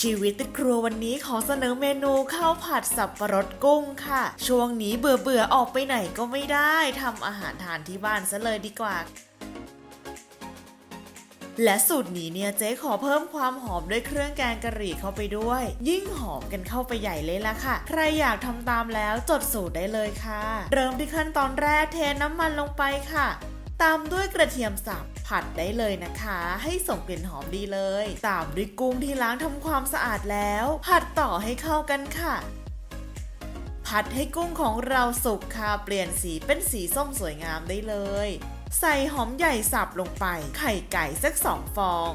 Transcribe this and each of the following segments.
ชีวิตติดครัววันนี้ขอเสนอเมนูข้าวผัดสับปะรดกุ้งค่ะ ช่วงนี้เบื่อเบื่อๆออกไปไหนก็ไม่ได้ทำอาหารทานที่บ้านซะเลยดีกว่าและสูตรนี้เนี่ยเจ๊ขอเพิ่มความหอมด้วยเครื่องแกงกะหรี่เข้าไปด้วย ยิ่งหอมกันเข้าไปใหญ่เลยล่ะค่ะ ใครอยากทำตามแล้วจดสูตรได้เลยค่ะ เริ่มที่ขั้นตอนแรกเทน้ำมันลงไปค่ะ ตามด้วยกระเทียมสับผัดได้เลยนะคะ ให้ส่งกลิ่นหอมดีเลย ตามด้วยกุ้งที่ล้างทำความสะอาดแล้ว ผัดต่อให้เข้ากันค่ะ ผัดให้กุ้งของเราสุกค่ะเปลี่ยนสีเป็นสีส้มสวยงามได้เลย ใส่หอมใหญ่สับลงไป ไข่ไก่สักสองฟอง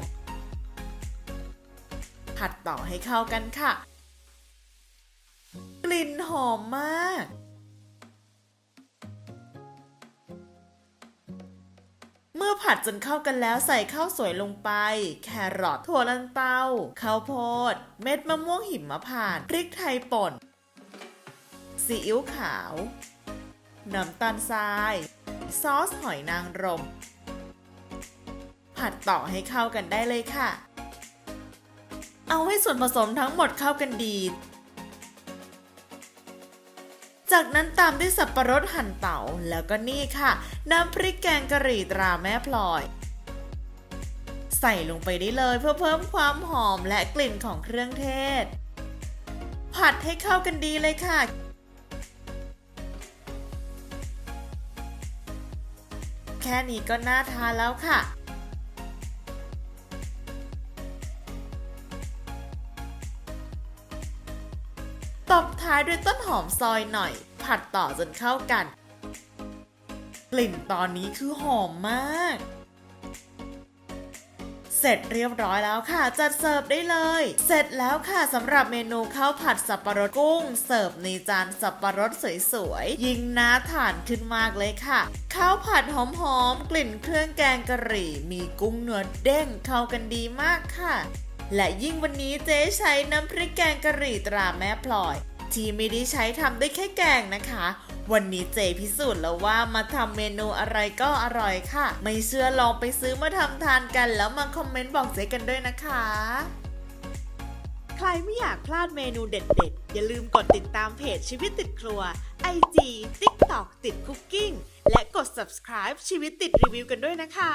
ผัดต่อให้เข้ากันค่ะ กลิ่นหอมมาก มื่อผัดจนเข้ากันแล้วใส่ข้าวสวยลงไป แครอทถั่วลันเตาข้าวโพด เม็ดมะม่วงหิมพานต์พริกไทยป่นซีอิ๊วขาว น้ำตาลทราย ซอสหอยนางรม ผัดต่อให้เข้ากันได้เลยค่ะ เอาให้ส่วนผสมทั้งหมดเข้ากันดี จากนั้นตามด้วยสับประรดหั่นเตาแล้วก็นี่ค่ะ น้ำพริกแกงกะหรี่ตราแม่พลอย ใส่ลงไปได้เลยเพื่อเพิ่มความหอมและกลิ่นของเครื่องเทศ ผัดให้เข้ากันดีเลยค่ะแค่นี้ก็น่าทานแล้วค่ะ ตบท้ายด้วยต้นหอมซอยหน่อย ผัดต่อจนเข้ากัน กลิ่นตอนนี้คือหอมมาก เสร็จเรียบร้อยแล้วค่ะ จัดเสิร์ฟได้เลย เสร็จแล้วค่ะสำหรับเมนูข้าวผัดสับปะรดกุ้ง เสิร์ฟในจานสับปะรดสวยๆ ยิ่งน่าทานขึ้นมากเลยค่ะ ข้าวผัดหอมๆ กลิ่นเครื่องแกงกะหรี่ มีกุ้งเนื้อเด้งเข้ากันดีมากค่ะ และยิ่งวันนี้เจ๊ใช้น้ำพริกแกงกะหรี่ตราแม่พลอย ที่ไม่ได้ใช้ทำได้แค่แกงนะคะ วันนี้เจพิสูจน์แล้วว่ามาทำเมนูอะไรก็อร่อยค่ะ ไม่เชื่อลองไปซื้อมาทำทานกัน แล้วมาคอมเมนต์บอกเจกันด้วยนะคะ ใครไม่อยากพลาดเมนูเด็ดๆ อย่าลืมกดติดตามเพจชีวิตติดครัว IG TikTok ติดคุกกิ้งและกด subscribe ชีวิตติดรีวิวกันด้วยนะคะ